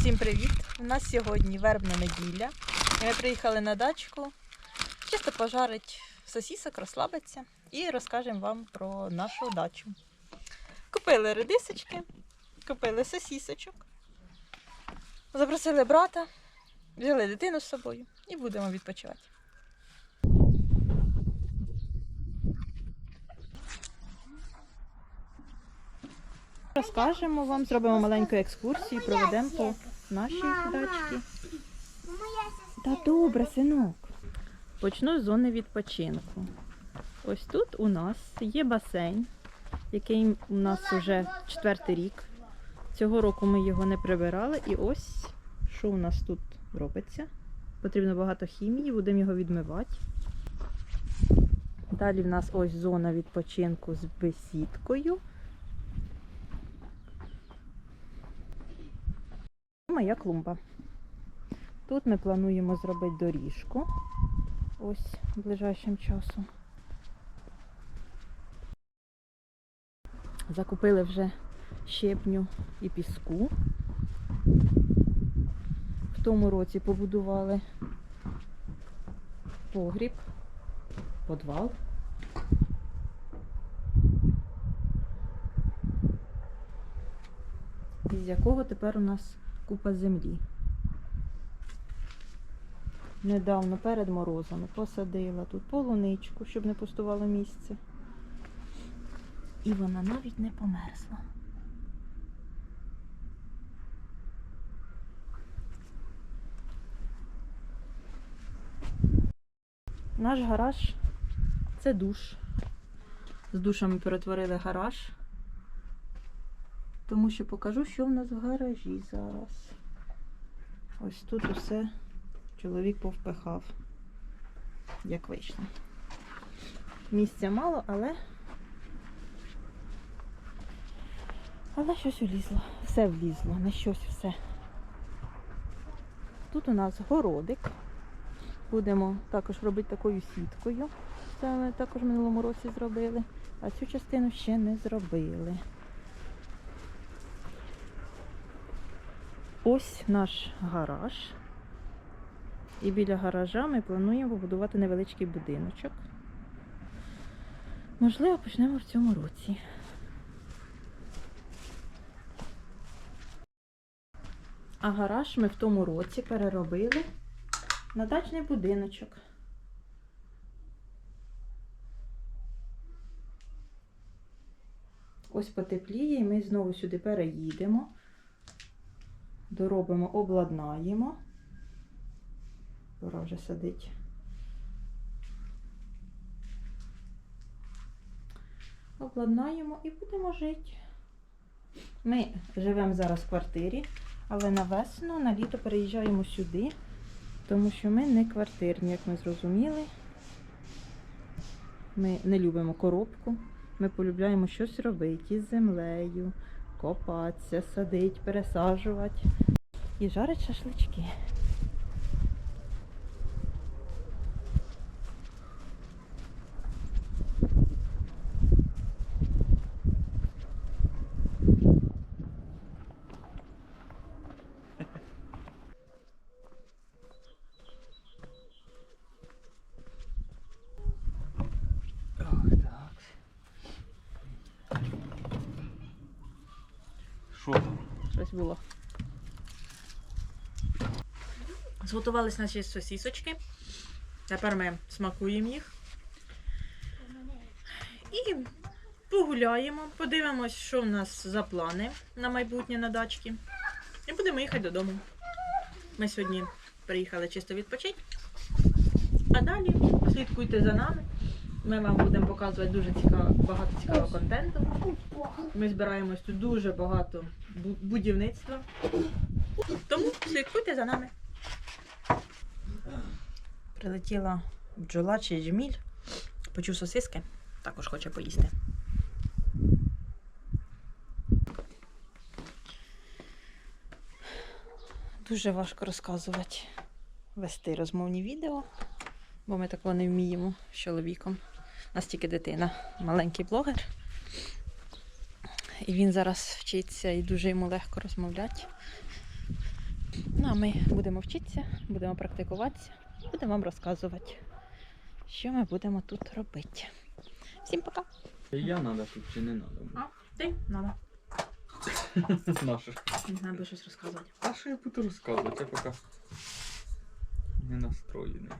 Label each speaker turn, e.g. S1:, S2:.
S1: Всім привіт! У нас сьогодні вербна неділя. Ми приїхали на дачку чисто пожарить сосісок, розслабитися і розкажемо вам про нашу дачу. Купили редисочки, купили сосісочок, запросили брата, взяли дитину з собою і будемо відпочивати. Розкажемо вам, зробимо маленьку екскурсію, проведемо по нашій дачці. Та добре, синок. Почну з зони відпочинку. Ось тут у нас є басейн, який у нас вже четвертий рік. Цього року ми його не прибирали. І ось що у нас тут робиться. Потрібно багато хімії, будемо його відмивати. Далі в нас ось зона відпочинку з бесідкою. Моя клумба. Тут ми плануємо зробити доріжку. Ось ближайшим часом. Закупили вже щепню і піску. В тому році побудували погріб, подвал. Із якого тепер у нас купа землі. Недавно перед морозами посадила тут полуничку, щоб не пустувало місце. І вона навіть не померзла. Наш гараж це душ. З душами перетворили гараж. Тому що покажу, що в нас в гаражі зараз. Ось тут усе чоловік повпихав, як вийшло. Місця мало, але. Але щось влізло. Все влізло, не щось все. Тут у нас городик. Будемо також робити такою сіткою. Це ми також в минулому році зробили. А цю частину ще не зробили. Ось наш гараж. І біля гаража ми плануємо побудувати невеличкий будиночок. Можливо, почнемо в цьому році. А гараж ми в тому році переробили на дачний будиночок. Ось потепліє, і ми знову сюди переїдемо, доробимо, обладнаємо. Пора вже садить. Обладнаємо і будемо жити. Ми живемо зараз в квартирі, але на весну, на літо переїжджаємо сюди, тому що ми не квартирні, як ми зрозуміли. Ми не любимо коробку. Ми полюбляємо щось робити із землею, копатися, садити, пересаджувати і жарить шашлички.
S2: Так, так. Що там?
S1: Щось було. Зготувались наші сосісочки. Тепер ми смакуємо їх. І погуляємо, подивимось, що в нас за плани на майбутнє на дачці. І будемо їхати додому. Ми сьогодні приїхали чисто відпочити. А далі слідкуйте за нами. Ми вам будемо показувати дуже цікаво, багато цікавого контенту. Ми збираємось тут дуже багато будівництва. Тому слідкуйте за нами. Прилетіла бджола чи джміль. Почув сосиски, також хоче поїсти. Дуже важко розказувати, вести розмовні відео, бо ми такого не вміємо з чоловіком. У нас тільки дитина, маленький блогер. І він зараз вчиться і дуже йому легко розмовляти. Ну, а ми будемо вчитися, будемо практикуватися, будемо вам розказувати, що ми будемо тут робити. Всім пока!
S2: Я надо тут чи не надо?
S1: А, ти? Надо.
S2: Наше.
S1: Не знаю, щось розказувати.
S2: А що я буду розказувати? Я поки не настроєний.